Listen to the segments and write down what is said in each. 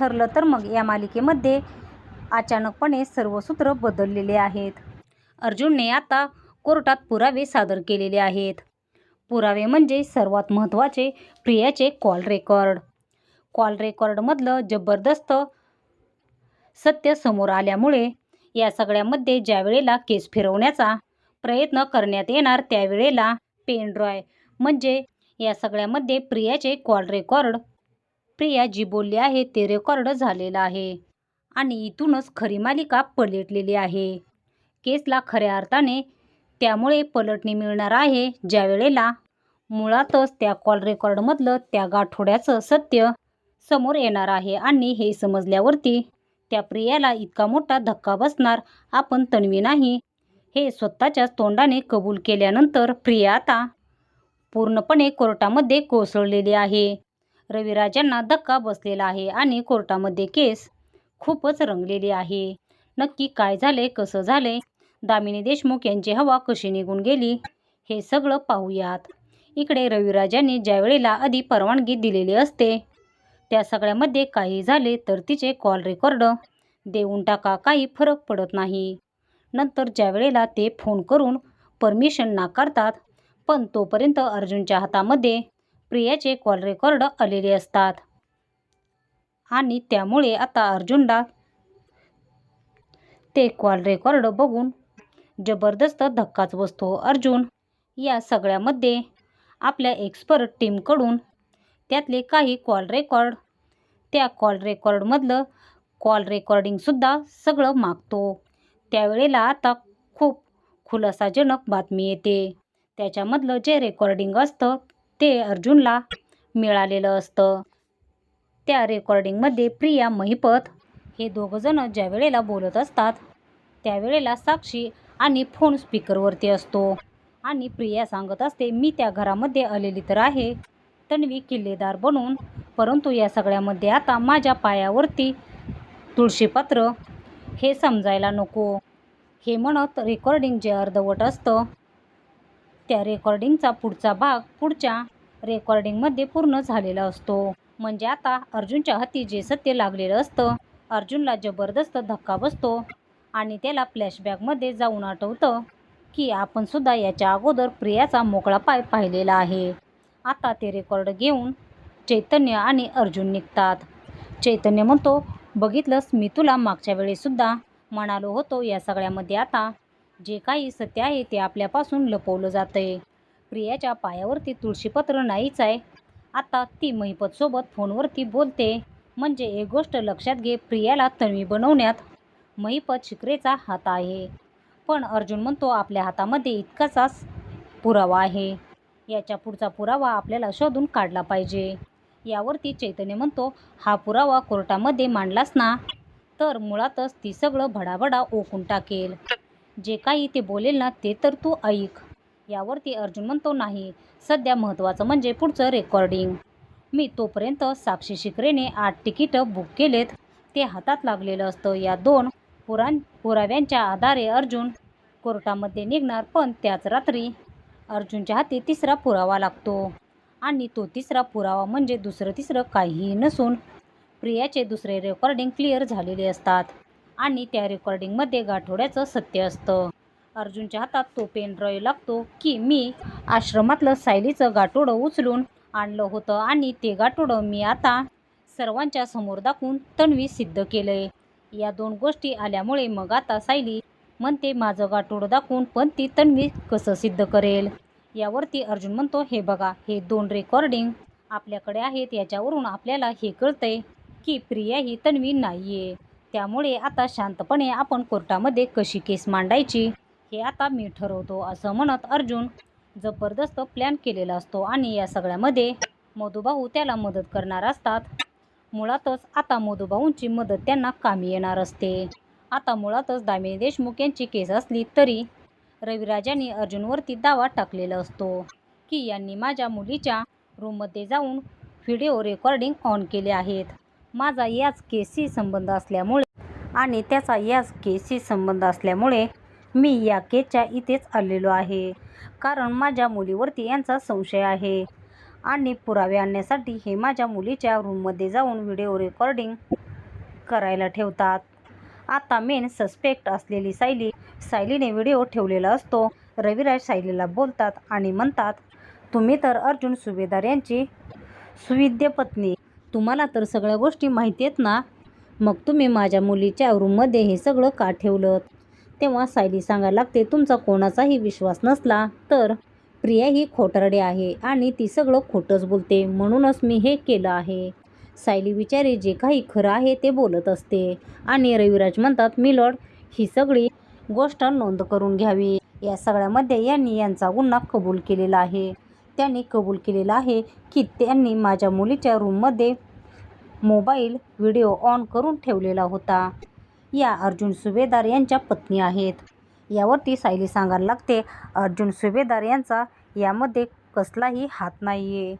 ठरलं तर मग या मालिकेमध्ये अचानकपणे सर्व सूत्र बदललेले आहेत. अर्जुनने आता कोर्टात पुरावे सादर केलेले आहेत. पुरावे म्हणजे सर्वात महत्त्वाचे प्रियाचे कॉल रेकॉर्ड. कॉल रेकॉर्डमधलं जबरदस्त सत्य समोर आल्यामुळे या सगळ्यामध्ये ज्या वेळेला केस फिरवण्याचा प्रयत्न करण्यात येणार त्यावेळेला पेन ड्रॉय म्हणजे या सगळ्यामध्ये प्रियाचे कॉल रेकॉर्ड प्रिया जी बोलली आहे ते रेकॉर्ड झालेलं आहे. आणि इथूनच खरी मालिका पलटलेली आहे. केसला खऱ्या अर्थाने त्यामुळे पलटणी मिळणार आहे ज्या वेळेला मुळातच त्या कॉल रेकॉर्डमधलं त्या गाठोड्याचं सत्य समोर येणार आहे. आणि हे समजल्यावरती त्या प्रियाला इतका मोठा धक्का बसणार आपण तन्वी नाही. हे स्वतःच्याच तोंडाने कबूल केल्यानंतर प्रिया आता पूर्णपणे कोर्टामध्ये कोसळलेली आहे. रविराजांना धक्का बसलेला आहे आणि कोर्टामध्ये केस खूपच रंगलेली आहे. नक्की काय झाले कसं झाले दामिनी देशमुख यांची हवा कशी निघून गेली? हे सगळं पाहूयात. इकडे रविराजांनी ज्यावेळेला आधी परवानगी दिलेली असते त्या सगळ्यामध्ये काही झाले तर तिचे कॉल रेकॉर्ड देऊन टाका काही फरक पडत नाही. नंतर ज्यावेळेला ते फोन करून परमिशन नाकारतात पण तोपर्यंत अर्जुनच्या हातामध्ये प्रियाचे कॉल रेकॉर्ड आलेले असतात. आणि त्यामुळे आता अर्जुनला ते कॉल रेकॉर्ड बघून जबरदस्त धक्काच बसतो अर्जुन. या सगळ्यामध्ये आपल्या एक्सपर्ट टीमकडून त्यातले काही कॉल रेकॉर्ड त्या कॉल रेकॉर्डमधलं कॉल रेकॉर्डिंगसुद्धा सगळं मागतो. त्यावेळेला आता खूप खुलासाजनक बातमी येते. त्याच्यामधलं जे रेकॉर्डिंग असतं ते अर्जुनला मिळालेलं असतं. त्या रेकॉर्डिंगमध्ये प्रिया महिपत हे दोघंजणं ज्या वेळेला बोलत असतात त्यावेळेला साक्षी आणि फोन स्पीकरवरती असतो. आणि प्रिया सांगत असते मी त्या घरामध्ये आलेली तर आहे तन्वी किल्लेदार बनून परंतु या सगळ्यामध्ये आता माझ्या पायावरती तुळशीपत्र हे समजायला नको. हे म्हणत रेकॉर्डिंग जे अर्धवट असतं. त्या रेकॉर्डिंगचा पुढचा भाग पुढच्या रेकॉर्डिंगमध्ये पूर्ण झालेला असतो. म्हणजे आता अर्जुनच्या हाती जे सत्य लागलेलं असतं अर्जुनला जबरदस्त धक्का बसतो आणि त्याला फ्लॅशबॅकमध्ये जाऊन आठवतं की आपण सुद्धा याच्या अगोदर प्रियाचा मोकळा पाय पाहिलेला आहे. आता ते रेकॉर्ड घेऊन चैतन्य आणि अर्जुन निघतात. चैतन्य म्हणतो बघितलंस मी तुला मागच्या वेळेसुद्धा म्हणालो होतो या सगळ्यामध्ये आता जे काही सत्य आहे ते आपल्यापासून लपवलं जातं आहे प्रियाच्या पायावरती तुळशीपत्र नाहीच आहे. आता ती महिपतसोबत फोनवरती बोलते. म्हणजे एक गोष्ट लक्षात घे प्रियाला तन्वी बनवण्यात महिपत शिकरेचा हात आहे. पण अर्जुन म्हणतो आपल्या हातामध्ये इतकाचाच पुरावा आहे. याच्या पुढचा पुरावा आपल्याला शोधून काढला पाहिजे. यावरती चैतन्य म्हणतो हा पुरावा कोर्टामध्ये मांडलास ना? तर मुळातच ती सगळं भडाभडा ओकून टाकेल. जे काही ते बोलेल ना ते तर तू ऐक. यावरती अर्जुन म्हणतो नाही. सध्या महत्त्वाचं म्हणजे पुढचं रेकॉर्डिंग मी तोपर्यंत साक्षी शिकरेने आठ तिकीटं बुक केलेत. ते हातात लागलेलं असतं या दोन पुराण पुराव्यांच्या आधारे अर्जुन कोर्टामध्ये निघणार पण त्याच रात्री अर्जुनच्या हाती तिसरा पुरावा लागतो. आणि तो तिसरा पुरावा म्हणजे दुसरं तिसरं काहीही नसून प्रियाचे दुसरे रेकॉर्डिंग क्लिअर झालेले असतात. आणि त्या रेकॉर्डिंगमध्ये गाठोड्याचं सत्य असतं. अर्जुनच्या हातात तो पेन ड्राईव्ह लागतो की मी आश्रमातलं सायलीचं गाठोडं उचलून आणलं होतं आणि ते गाठोडं मी आता सर्वांच्या समोर दाखवून तन्वी सिद्ध केलं आहे या दोन गोष्टी आल्यामुळे मग आता सायली म्हणते माझं गाठोडं दाखवून पण ती तन्वी कसं सिद्ध करेल? यावरती अर्जुन म्हणतो हे बघा हे दोन रेकॉर्डिंग आपल्याकडे आहेत. याच्यावरून आपल्याला हे कळतंय की प्रिया ही तन्वी नाही आहे त्यामुळे आता शांतपणे आपण कोर्टामध्ये कशी केस मांडायची हे आता मी ठरवतो असं म्हणत अर्जुन जबरदस्त प्लॅन केलेला असतो आणि या सगळ्यामध्ये मधुभाऊ त्याला मदत करणार असतात. मुळातच आता मधुभाऊंची मदत त्यांना कामी येणार असते. आता मुळातच दामिनी देशमुख यांची केस असली तरी रविराजांनी अर्जुनवरती दावा टाकलेला असतो की यांनी माझ्या मुलीच्या रूममध्ये जाऊन व्हिडिओ रेकॉर्डिंग ऑन केले आहेत. माझा याच केसशी संबंध असल्यामुळे आणि त्याचा याच केसशी संबंध असल्यामुळे मी या केसच्या इथेच आलेलो आहे. कारण माझ्या मुलीवरती यांचा संशय आहे. आणि पुरावे आणण्यासाठी हे माझ्या मुलीच्या रूममध्ये जाऊन व्हिडिओ रेकॉर्डिंग करायला ठेवतात. आता मेन सस्पेक्ट असलेली सायली सायलीने व्हिडिओ ठेवलेला असतो. रविराज सायलीला बोलतात आणि म्हणतात तुम्ही तर अर्जुन सुभेदार यांची सुविद्य पत्नी तुम्हाला तर सगळ्या गोष्टी माहिती आहेत ना? मग तुम्ही माझ्या मुलीच्या रूममध्ये हे सगळं का ठेवलं तेव्हा सायली सांगायला लागते तुमचा कोणाचाही विश्वास नसला तर प्रिया ही खोटरडे आहे आणि ती सगळं खोटंच बोलते. म्हणूनच मी हे केलं आहे. सायली विचारे जे काही खरं आहे ते बोलत असते. आणि रविराज म्हणतात मिलॉड ही सगळी गोष्ट नोंद करून घ्यावी. या सगळ्यामध्ये यांनी यांचा गुन्हा कबूल केलेला आहे. त्यांनी कबूल केलेला आहे की त्यांनी माझ्या मुलीच्या रूममध्ये मोबाईल व्हिडिओ ऑन करून ठेवलेला होता. या अर्जुन सुभेदार यांच्या पत्नी आहेत. यावरती सायली सांगायला लागते अर्जुन सुभेदार यांचा यामध्ये कसलाही हात नाही आहे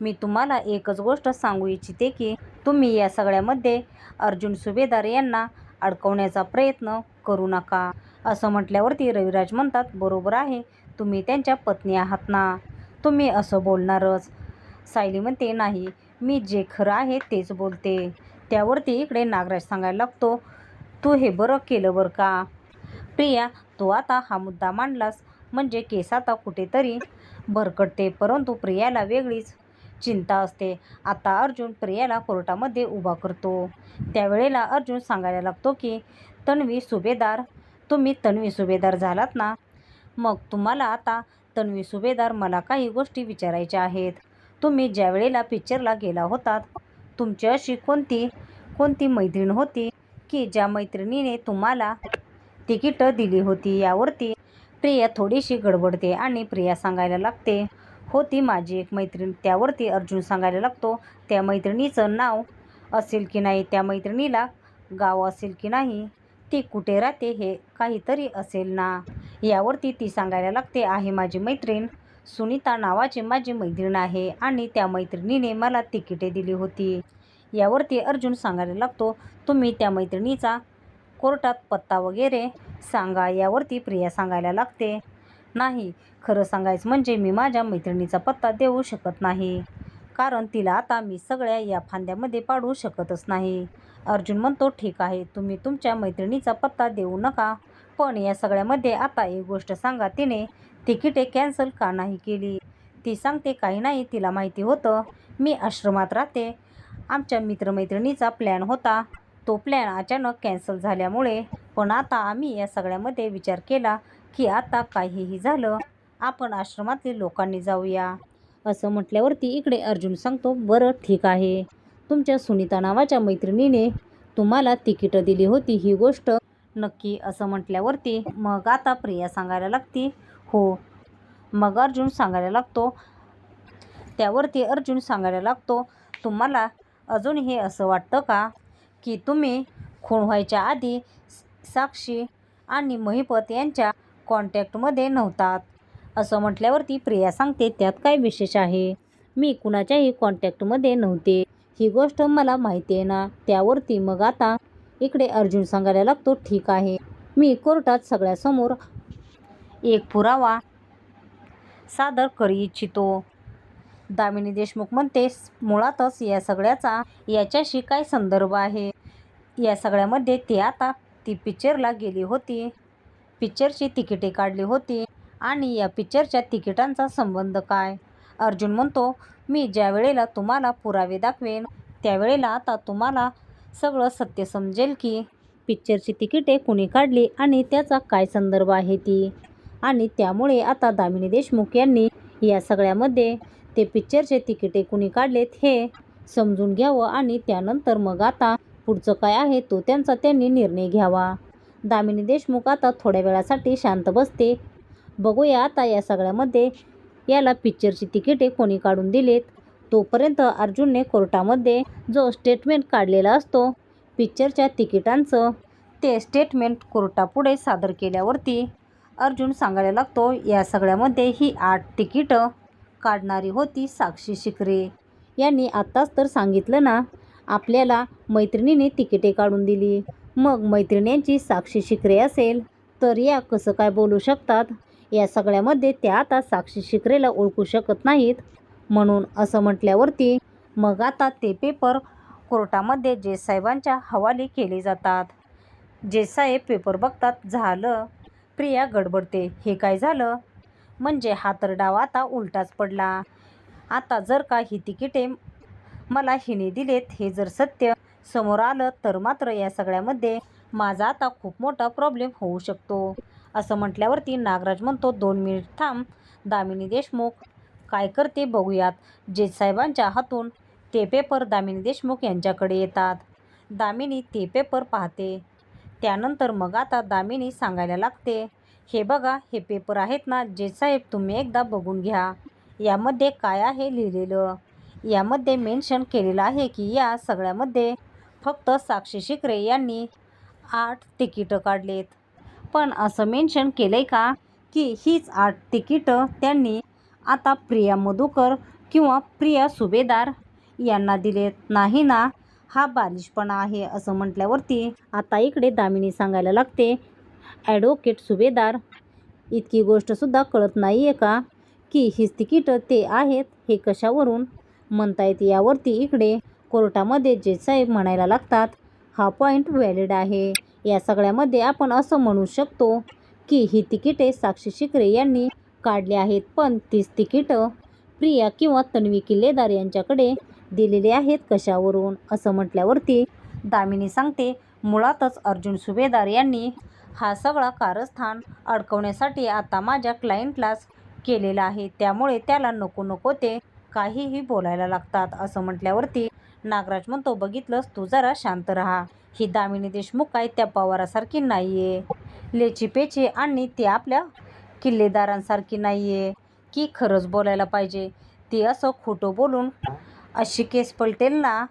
मी तुम्हाला एकच गोष्ट सांगू इच्छिते की तुम्ही या सगळ्यामध्ये अर्जुन सुभेदार यांना अडकवण्याचा प्रयत्न करू नका. असं म्हटल्यावरती रविराज म्हणतात बरोबर आहे तुम्ही त्यांच्या पत्नी आहात ना? तुम्ही असं बोलणारच. सायली म्हणते नाही मी जे खरं आहे तेच बोलते. त्यावरती इकडे नागराज सांगायला लागतो तू हे बरं केलं बरं का? प्रिया तू आता हा मुद्दा मांडलास. म्हणजे केस आता कुठेतरी भरकटते परंतु प्रियाला वेगळीच चिंता असते. आता अर्जुन प्रियाला कोर्टामध्ये उभा करतो. त्यावेळेला अर्जुन सांगायला लागतो की तन्वी सुभेदार तुम्ही तन्वी सुभेदार झालात ना? मग तुम्हाला आता तन्वी सुभेदार मला काही गोष्टी विचारायच्या आहेत. तुम्ही ज्या वेळेला पिक्चरला गेला होतात तुमची अशी कोणती कोणती मैत्रीण होती की ज्या मैत्रिणीने तुम्हाला तिकीटं दिली होती? यावरती प्रिया थोडीशी गडबडते आणि प्रिया सांगायला लागते होती माझी एक मैत्रीण. त्यावरती अर्जुन सांगायला लागतो त्या मैत्रिणीचं नाव असेल की नाही? त्या मैत्रिणीला गाव असेल की नाही? ती कुठे राहते हे काहीतरी असेल ना? यावरती ती सांगायला लागते आहे माझी मैत्रीण. सुनीता नावाची माझी मैत्रीण आहे आणि त्या मैत्रिणीने मला तिकिटे दिली होती. यावरती अर्जुन सांगायला लागतो तुम्ही त्या मैत्रिणीचा कोर्टात पत्ता वगैरे सांगा. यावरती प्रिया सांगायला लागते नाही खरं सांगायचं म्हणजे मी माझ्या मैत्रिणीचा पत्ता देऊ शकत नाही. कारण तिला आता मी सगळ्या या फांद्यामध्ये पाडू शकतच नाही. अर्जुन म्हणतो ठीक आहे तुम्ही तुमच्या मैत्रिणीचा पत्ता देऊ नका. पण या सगळ्यामध्ये आता एक गोष्ट सांगा तिने तिकिटे कॅन्सल का नाही केली? ती सांगते काही नाही तिला माहिती होतं. मी आश्रमात राहते. आमच्या मित्रमैत्रिणीचा प्लॅन होता. तो प्लॅन अचानक कॅन्सल झाल्यामुळे. पण आता आम्ही या सगळ्यामध्ये विचार केला की आता काहीही झालं आपण आश्रमातील लोकांनी जाऊया. असं म्हटल्यावरती इकडे अर्जुन सांगतो बरं ठीक आहे. तुमच्या सुनीता नावाच्या मैत्रिणीने तुम्हाला तिकीटं दिली होती. ही गोष्ट नक्की असं म्हटल्यावरती मग आता प्रिया सांगायला लागती हो. मग अर्जुन सांगायला लागतो त्यावरती अर्जुन सांगायला लागतो तुम्हाला अजून हे असं वाटतं का की तुम्ही खून व्हायच्या आधी साक्षी आणि महिपत यांच्या कॉन्टॅक्टमध्ये नव्हतात? असं म्हटल्यावरती प्रिया सांगते त्यात काय विशेष आहे? मी कुणाच्याही कॉन्टॅक्टमध्ये नव्हते. ही गोष्ट मला माहिती आहे ना. त्यावरती मग आता इकडे अर्जुन सांगायला लागतो ठीक आहे. मी कोर्टात सगळ्यासमोर एक पुरावा सादर करू इच्छितो. दामिनी देशमुख म्हणते मुळातच या सगळ्याचा याच्याशी काय संदर्भ आहे? या सगळ्यामध्ये ती आता ती पिक्चरला गेली होती. पिक्चरची तिकिटे काढली होती आणि या पिक्चरच्या तिकिटांचा संबंध काय? अर्जुन म्हणतो मी ज्या वेळेला तुम्हाला पुरावे दाखवेन त्यावेळेला आता तुम्हाला सगळं सत्य समजेल की पिक्चरची तिकिटे कुणी काढली आणि त्याचा काय संदर्भ आहे ती? आणि त्यामुळे आता दामिनी देशमुख यांनी या सगळ्यामध्ये ते पिक्चरचे तिकिटे कुणी काढलेत हे समजून घ्यावं आणि त्यानंतर मग आता पुढचं काय आहे तो त्यांचा त्यांनी निर्णय घ्यावा. दामिनी देशमुख आता थोड्या वेळासाठी शांत बसते. बघूया आता या सगळ्यामध्ये याला पिक्चरची तिकिटे कोणी काढून दिलेत? तोपर्यंत अर्जुनने कोर्टामध्ये जो स्टेटमेंट काढलेला असतो पिक्चरच्या तिकिटांचं ते स्टेटमेंट कोर्टापुढे सादर केल्यावरती अर्जुन सांगायला लागतो या सगळ्यामध्ये ही आठ तिकीटं काढणारी होती साक्षी शिकरे यांनी आत्ताच तर सांगितलं ना आपल्याला मैत्रिणीने तिकिटे काढून दिली. मग मैत्रिणींची साक्षी शिकरे असेल तर या कसं काय बोलू शकतात? या सगळ्यामध्ये त्या आता साक्षी शिकरेला ओळखू शकत नाहीत. म्हणून असं म्हटल्यावरती मग आता ते पेपर कोर्टामध्ये जेसाहेबांच्या हवाली केले जातात. जेसाहेब पेपर बघतात झालं. प्रिया गडबडते. हे काय झालं? म्हणजे हा तर डाव आता उलटाच पडला. आता जर का ही तिकिटे मला हिने दिलेत हे जर सत्य समोर आलं तर मात्र या सगळ्यामध्ये माझा आता खूप मोठा प्रॉब्लेम होऊ शकतो. असं म्हटल्यावरती नागराज म्हणतो दोन मिनिट थांब दामिनी देशमुख काय करते बघूयात. जेसाहेबांच्या हातून ते पेपर दामिनी देशमुख यांच्याकडे येतात. दामिनी ते पेपर पाहते. त्यानंतर मग आता दामिनी सांगायला लागते हे बघा हे पेपर आहेत ना जेसाहेब तुम्ही एकदा बघून घ्या. यामध्ये काय आहे लिहिलेलं? यामध्ये मेन्शन केलेलं आहे की या सगळ्यामध्ये फक्त साक्षी शिकरे यांनी आठ तिकीटं काढलेत. पण असं मेन्शन केलं आहे का? की हीच आठ तिकीटं त्यांनी आता प्रिया मधुकर किंवा प्रिया सुभेदार यांना दिलेत नाही ना? हा बालिशपणा आहे असं म्हटल्यावरती आता इकडे दामिनी सांगायला लागते ॲडव्होकेट सुभेदार इतकी गोष्टसुद्धा कळत नाही आहे का? की हीच तिकीटं ते आहेत हे कशावरून? म्हणतायत यावरती इकडे कोर्टामध्ये जे साहेब म्हणायला लागतात हा पॉईंट व्हॅलिड आहे. या सगळ्यामध्ये आपण असं म्हणू शकतो की ही तिकिटे साक्षी शिकरे यांनी काढले आहेत. पण तीच तिकीटं प्रिया किंवा तन्वी किल्लेदार यांच्याकडे दिलेली आहेत कशावरून? असं म्हटल्यावरती दामिनी सांगते मुळातच अर्जुन सुभेदार यांनी हा सगळा कारस्थान अडकवण्यासाठी आता माझ्या क्लायंटलाच केलेला आहे. त्यामुळे त्याला नको नको ते काहीही बोलायला लागतात. असं म्हटल्यावरती नागराज म्हणतो बघितलंस तू जरा शांत राहा. ही दामिनी देशमुख काय त्या पवारासारखी नाही आहे लेची पेची आणि ती आपल्या किल्लेदारांसारखी नाही आहे की खरंच बोलायला पाहिजे? ती असं खोटं बोलून अशी केस पलटेल ना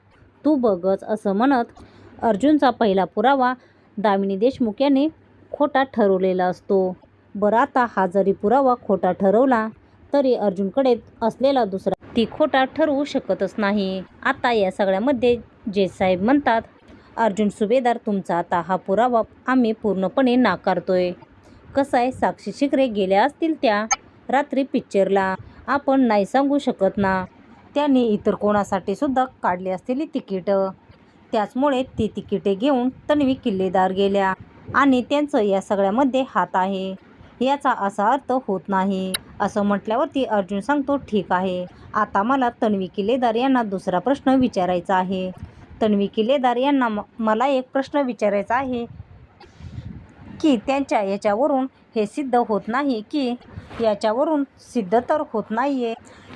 तू बघच असं म्हणत अर्जुनचा पहिला पुरावा दामिनी देशमुख याने खोटा ठरवलेला असतो. बरं आता हा जरी पुरावा खोटा ठरवला तरी अर्जुनकडे असलेला दुसरा ती खोटा ठरवू शकतच नाही. आता या सगळ्यामध्ये जे साहेब म्हणतात अर्जुन सुभेदार तुमचा आता हा पुरावा आम्ही पूर्णपणे नाकारतोय. कसं आहे साक्षी शिकरे गेल्या असतील त्या? रात्री पिक्चरला. आपण नाही सांगू शकत ना. त्यांनी इतर कोणासाठी सुद्धा काढली असलेली तिकीटं. त्याचमुळे ती तिकिटे घेऊन तन्वी किल्लेदार गेल्या. आणि त्यांचं या सगळ्यामध्ये हात आहे. याचा असा अर्थ होत नाही. असं म्हटल्यावरती अर्जुन सांगतो ठीक आहे. आता मला तन्वी किल्लेदार यांना दुसरा प्रश्न विचारायचा आहे. तन्वी किल्लेदार यांना म- मला एक प्रश्न विचारायचा आहे. की त्यांच्या याच्यावरून हे सिद्ध होत नाही की याच्यावरून सिद्ध तर होत नाही आहे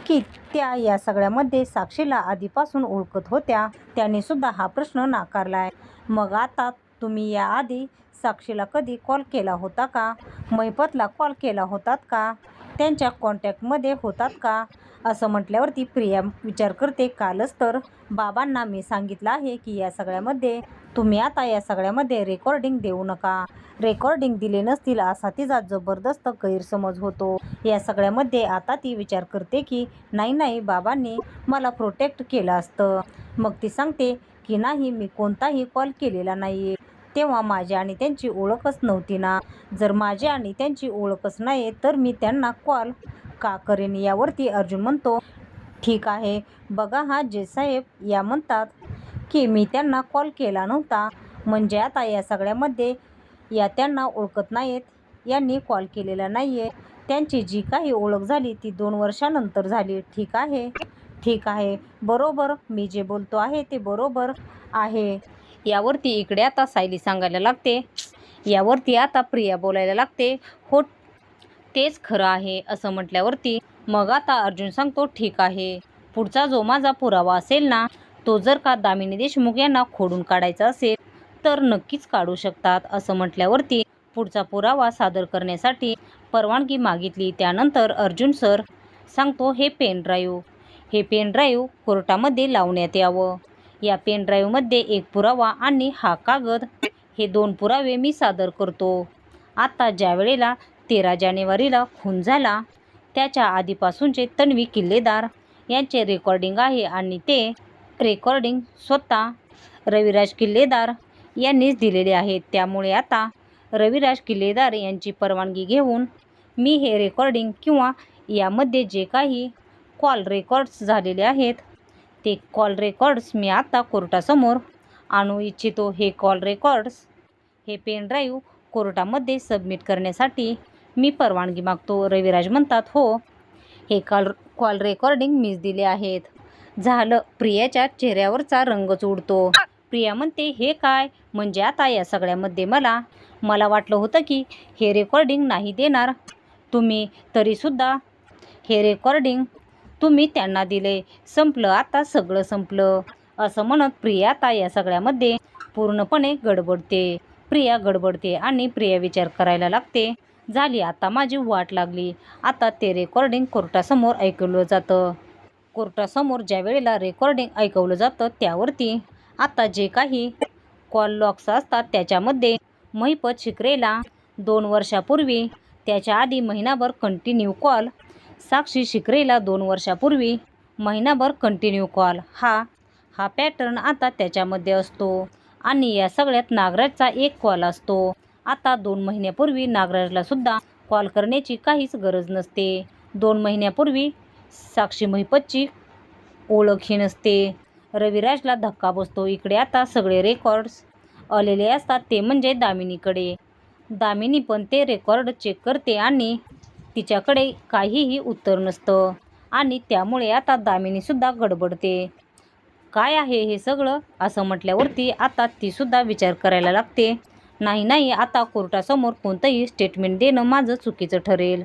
की त्या या सगळ्यामध्ये साक्षीला आधीपासून ओळखत होत्या त्याने सुद्धा हा प्रश्न नाकारला आहे मग आता तुम्ही याआधी साक्षीला कधी कॉल केला होता का? मैपतला कॉल केला होतात का? त्यांच्या कॉन्टॅक्टमध्ये होतात का? असं म्हटल्यावरती प्रिया विचार करते. कालच तर बाबांना मी सांगितलं आहे की या सगळ्यामध्ये तुम्ही आता या सगळ्यामध्ये रेकॉर्डिंग देऊ नका. रेकॉर्डिंग दिले नसतील असा तिचा जबरदस्त गैरसमज होतो. या सगळ्यामध्ये आता ती विचार करते की नाही नाही बाबांनी मला प्रोटेक्ट केलं असतं. मग ती सांगते की नाही मी कोणताही कॉल केलेला नाही आहे तेव्हा माझी आणि त्यांची ओळखच नव्हती ना. जर माझी आणि त्यांची ओळखच नाही तर मी त्यांना कॉल का करेन? यावरती अर्जुन म्हणतो ठीक आहे. बघा हा जे साहेब या म्हणतात की मी त्यांना कॉल केला नव्हता. म्हणजे आता या सगळ्यामध्ये या त्यांना ओळखत नाहीत. यांनी कॉल केलेला नाही आहे त्यांची जी काही ओळख झाली ती दोन वर्षानंतर झाली. ठीक आहे. ठीक आहे. बरोबर. मी जे बोलतो आहे ते बरोबर आहे. यावरती इकडे आता सायली सांगायला लागते. यावरती आता प्रिया बोलायला लागते. हो तेच खरं आहे असं म्हटल्यावरती मग आता अर्जुन सांगतो ठीक आहे. पुढचा जो माझा पुरावा असेल ना तो जर का दामिनी देशमुख यांना खोडून काढायचा असेल तर नक्कीच काढू शकतात असं म्हटल्यावरती पुढचा पुरावा सादर करण्यासाठी परवानगी मागितली. त्यानंतर अर्जुन सर सांगतो हे पेन ड्राईव्ह हे पेन ड्राईव्ह कोर्टामध्ये लावण्यात यावं. या पेन ड्राईव्हमध्ये एक पुरावा आणि हा कागद. हे दोन पुरावे मी सादर करतो. आता ज्या वेळेला तेरा जानेवारीला खून झाला त्याच्या आधीपासूनचे तन्वी किल्लेदार यांचे रेकॉर्डिंग आहे आणि ते रेकॉर्डिंग स्वतः रविराज किल्लेदार यांनीच दिलेले आहेत. त्यामुळे आता रविराज किल्लेदार यांची परवानगी घेऊन मी हे रेकॉर्डिंग किंवा यामध्ये जे काही कॉल रेकॉर्ड्स झालेले आहेत ते कॉल रेकॉर्ड्स मी आता कोर्टासमोर आणू इच्छितो. हे कॉल रेकॉर्ड्स हे पेन ड्राईव्ह कोर्टामध्ये सबमिट करण्यासाठी मी परवानगी मागतो. रविराज म्हणतात हो हे कॉल कॉल रेकॉर्डिंग मीच दिले आहेत. झालं. प्रियाच्या चेहऱ्यावरचा रंगच उडतो प्रिया म्हणते हे काय? म्हणजे आता या सगळ्यामध्ये मला मला वाटलं होतं की हे रेकॉर्डिंग नाही देणार. तुम्ही तरीसुद्धा हे रेकॉर्डिंग तुम्ही त्यांना दिले. संपलं आता सगळं संपलं. असं म्हणत प्रिया आता या सगळ्यामध्ये पूर्णपणे गडबडते. प्रिया गडबडते आणि प्रिया विचार करायला लागते. झाली आता माझी वाट लागली. आता ते रेकॉर्डिंग कोर्टासमोर ऐकलं जातं. कोर्टासमोर ज्या वेळेला रेकॉर्डिंग ऐकवलं जातं त्यावरती आता जे काही कॉल लॉक्स असतात त्याच्यामध्ये महिपत शिकरेला दोन वर्षापूर्वी त्याच्या आधी महिनाभर कंटिन्यू कॉल साक्षी शिकरेला दोन वर्षापूर्वी महिनाभर कंटिन्यू कॉल हा हा पॅटर्न आता त्याच्यामध्ये असतो आणि या सगळ्यात नागराजचा एक कॉल असतो. आता दोन महिन्यापूर्वी नागराजला सुद्धा कॉल करण्याची काहीच गरज नसते. दोन महिन्यापूर्वी साक्षी महिपतची ओळखही नसते. रविराजला धक्का बसतो. इकडे आता सगळे रेकॉर्ड्स आलेले असतात ते म्हणजे दामिनीकडे. दामिनी पण ते रेकॉर्ड चेक करते आणि तिच्याकडे काहीही उत्तर नसतं. आणि त्यामुळे आता दामिनीसुद्धा गडबडते. काय आहे हे सगळं? असं म्हटल्यावरती आता तीसुद्धा विचार करायला लागते. नाही नाही आता कोर्टासमोर कोणतंही स्टेटमेंट देणं माझं चुकीचं ठरेल.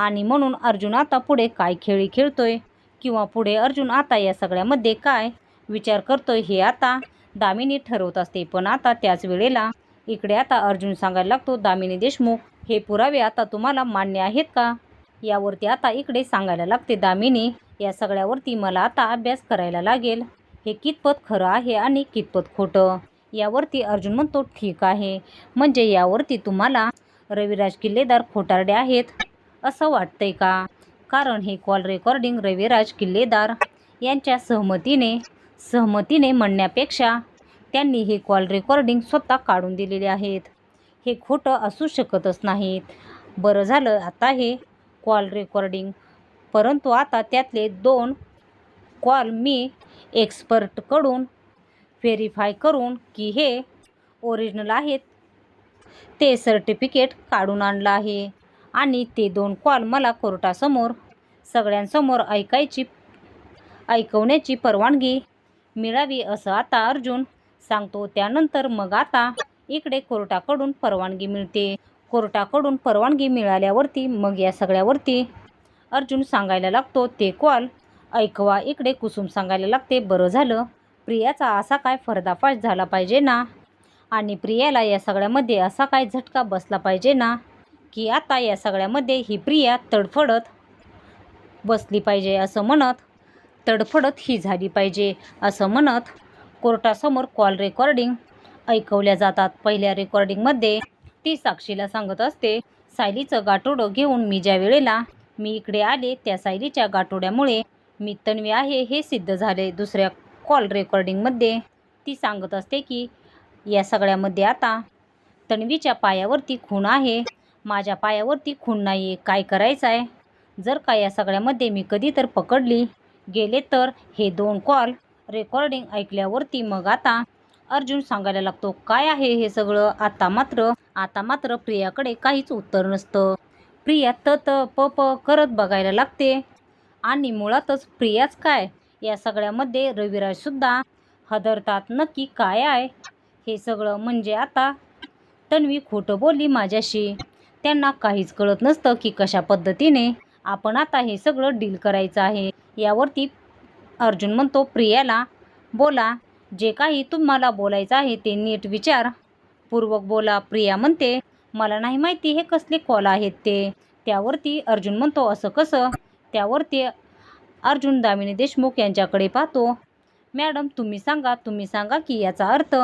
आणि म्हणून अर्जुन आता पुढे काय खेळी खेळतोय? किंवा पुढे अर्जुन आता या सगळ्यामध्ये काय? विचार करतोय हे आता दामिनी ठरवत असते. पण आता त्याच वेळेला इकडे आता अर्जुन सांगायला लागतो दामिनी देशमुख हे पुरावे आता तुम्हाला मान्य आहेत का? यावरती आता इकडे सांगायला लागते दामिनी या सगळ्यावरती मला आता अभ्यास करायला लागेल. हे कितपत खरं आहे आणि कितपत खोटं? यावरती अर्जुन म्हणतो ठीक आहे. म्हणजे यावरती तुम्हाला रविराज किल्लेदार खोटारडे आहेत. असं वाटतंय का? कारण हे कॉल रेकॉर्डिंग रविराज किल्लेदार यांच्या सहमतीने सहमतीने म्हणण्यापेक्षा त्यांनी हे कॉल रेकॉर्डिंग स्वतः काढून दिलेले आहेत. हे खोटं असू शकतच नाहीत. बरं झालं आता हे कॉल रेकॉर्डिंग परंतु आता त्यातले दोन कॉल मी एक्सपर्टकडून व्हेरीफाय करून की हे ओरिजिनल आहेत ते सर्टिफिकेट काढून आणलं आहे. आणि ते दोन कॉल मला कोर्टासमोर सगळ्यांसमोर ऐकायची ऐकवण्याची परवानगी मिळावी असं आता अर्जुन सांगतो. त्यानंतर मग आता इकडे कोर्टाकडून परवानगी मिळते. कोर्टाकडून परवानगी मिळाल्यावरती मग या सगळ्यावरती अर्जुन सांगायला लागतो ते कॉल ऐकवा इकडे कुसुम सांगायला लागते बरं झालं प्रियाचा असा काय फर्दाफाश झाला पाहिजे ना? आणि प्रियाला या सगळ्यामध्ये असा काय झटका बसला पाहिजे ना? की आता या सगळ्यामध्ये ही प्रिया तडफडत बसली पाहिजे असं म्हणत तडफडत ही झाली पाहिजे असं म्हणत कोर्टासमोर कॉल रेकॉर्डिंग ऐकवल्या जातात. पहिल्या रेकॉर्डिंगमध्ये ती साक्षीला सांगत असते सायलीचं गाठोडं घेऊन मी ज्या वेळेला मी इकडे आले त्या सायलीच्या गाठोड्यामुळे मी तन्वी आहे हे सिद्ध झाले. दुसऱ्या कॉल रेकॉर्डिंगमध्ये ती सांगत असते की या सगळ्यामध्ये आता तन्वीच्या पायावरती खून आहे. माझ्या पायावरती खून नाही आहे काय करायचं आहे जर का या सगळ्यामध्ये मी कधी तर पकडली गेले तर हे दोन कॉल रेकॉर्डिंग ऐकल्यावरती मग आता अर्जुन सांगायला लागतो काय आहे हे सगळं? आता मात्र आता मात्र प्रियाकडे काहीच उत्तर नसतं. प्रिया त त प प करत बघायला लागते. आणि मुळातच प्रियाच काय? या सगळ्यामध्ये रविराजसुद्धा हदरतात नक्की काय आहे? हे सगळं म्हणजे आता तन्वी खोटं बोलली माझ्याशी. त्यांना काहीच कळत नसतं की कशा पद्धतीने आपण आता हे सगळं डील करायचं आहे. यावरती अर्जुन म्हणतो प्रियाला बोला. जे काही तुम्हाला बोलायचं आहे ते नीट विचार. पूर्वक बोला. प्रिया म्हणते मला नाही माहिती हे कसले कॉल आहेत ते. त्यावरती अर्जुन म्हणतो असं कसं? त्यावरती अर्जुन दामिनी देशमुख यांच्याकडे पाहतो मॅडम तुम्ही सांगा तुम्ही सांगा की याचा अर्थ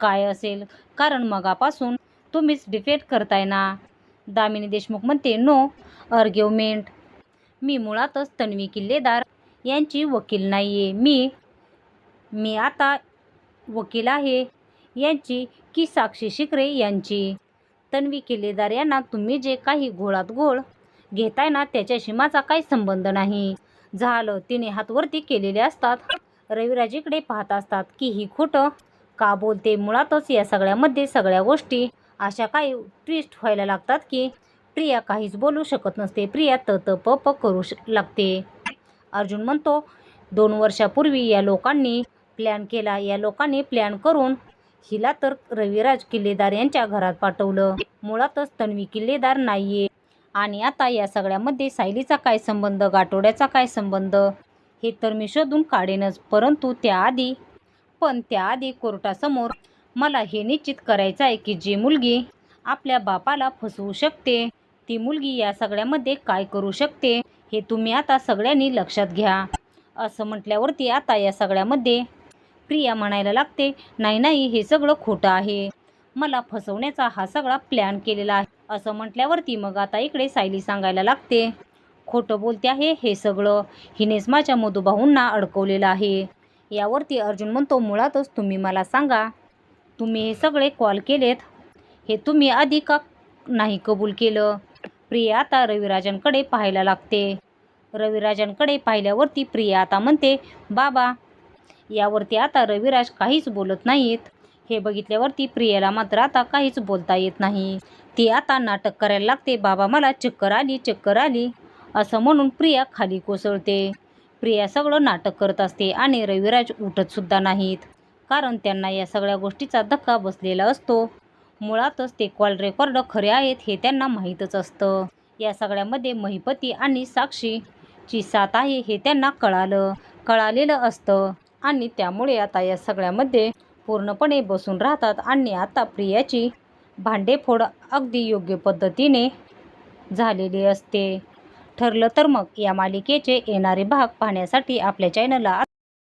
काय असेल? कारण मगापासून तुम्हीच डिफेक्ट करताय ना. दामिनी देशमुख म्हणते नो अर्ग्युमेंट मी मुळातच तन्वी किल्लेदार यांची वकील नाही आहे मी मी आता वकील आहे यांची की साक्षी शिकरे यांची? तन्वी किल्लेदार यांना तुम्ही जे काही घोळात घोळ घेताय ना त्याच्याशी माझा काही संबंध नाही. झालं तिने हातवरती केलेले असतात. रविराजीकडे पाहत असतात की ही खोटं का बोलते? मुळातच या सगळ्यामध्ये सगळ्या गोष्टी अशा काही ट्विस्ट व्हायला लागतात की प्रिया काहीच बोलू शकत नसते. प्रिया त त प प करू लागते. अर्जुन म्हणतो दोन वर्षापूर्वी या लोकांनी प्लॅन केला. या लोकांनी प्लॅन करून हिला तर रविराज किल्लेदार यांच्या घरात पाठवलं. मुळातच तन्वी किल्लेदार नाहीये. आणि आता या सगळ्यामध्ये सायलीचा काय संबंध गाठोड्याचा काय संबंध? हे तर मी शोधून काढेनच. परंतु त्याआधी पण त्याआधी कोर्टासमोर मला हे निश्चित करायचं आहे की जी मुलगी आपल्या बापाला फसवू शकते ती मुलगी या सगळ्यामध्ये काय करू शकते हे तुम्ही आता सगळ्यांनी लक्षात घ्या. असं म्हटल्यावरती आता या सगळ्यामध्ये प्रिया म्हणायला लागते नाही नाही हे सगळं खोटं आहे. मला फसवण्याचा हा सगळा प्लॅन केलेला आहे. असं म्हटल्यावरती मग आता इकडे सायली सांगायला लागते खोटं बोलते आहे हे सगळं. हिनेच माझ्या मधुभाऊंना अडकवलेलं आहे. यावरती अर्जुन म्हणतो मुळातच तुम्ही मला सांगा तुम्ही हे सगळे कॉल केलेत. हे तुम्ही आधी का नाही कबूल केलं? प्रिया आता रविराजांकडे पाहायला लागते. रविराजांकडे पाहिल्यावरती प्रिया आता म्हणते बाबा यावरती आता रविराज काहीच बोलत नाहीत. हे बघितल्यावरती प्रियाला मात्र आता काहीच बोलता येत नाही. ती आता नाटक करायला लागते. बाबा मला चक्कर आली चक्कर आली. असं म्हणून प्रिया खाली कोसळते. प्रिया सगळं नाटक करत असते आणि रविराज उठतसुद्धा नाहीत. कारण त्यांना या सगळ्या गोष्टीचा धक्का बसलेला असतो. मुळातच ते कॉल रेकॉर्ड खरे आहेत हे त्यांना माहीतच असतं. या सगळ्यामध्ये महिपती आणि साक्षीची साथ आहे हे त्यांना कळालं. कळालेलं असतं. आणि त्यामुळे आता या सगळ्यामध्ये पूर्णपणे बसून राहतात आणि आता प्रियाची भांडेफोड अगदी योग्य पद्धतीने झालेली असते. ठरलं तर मग या मालिकेचे येणारे भाग पाहण्यासाठी आपल्या चॅनलला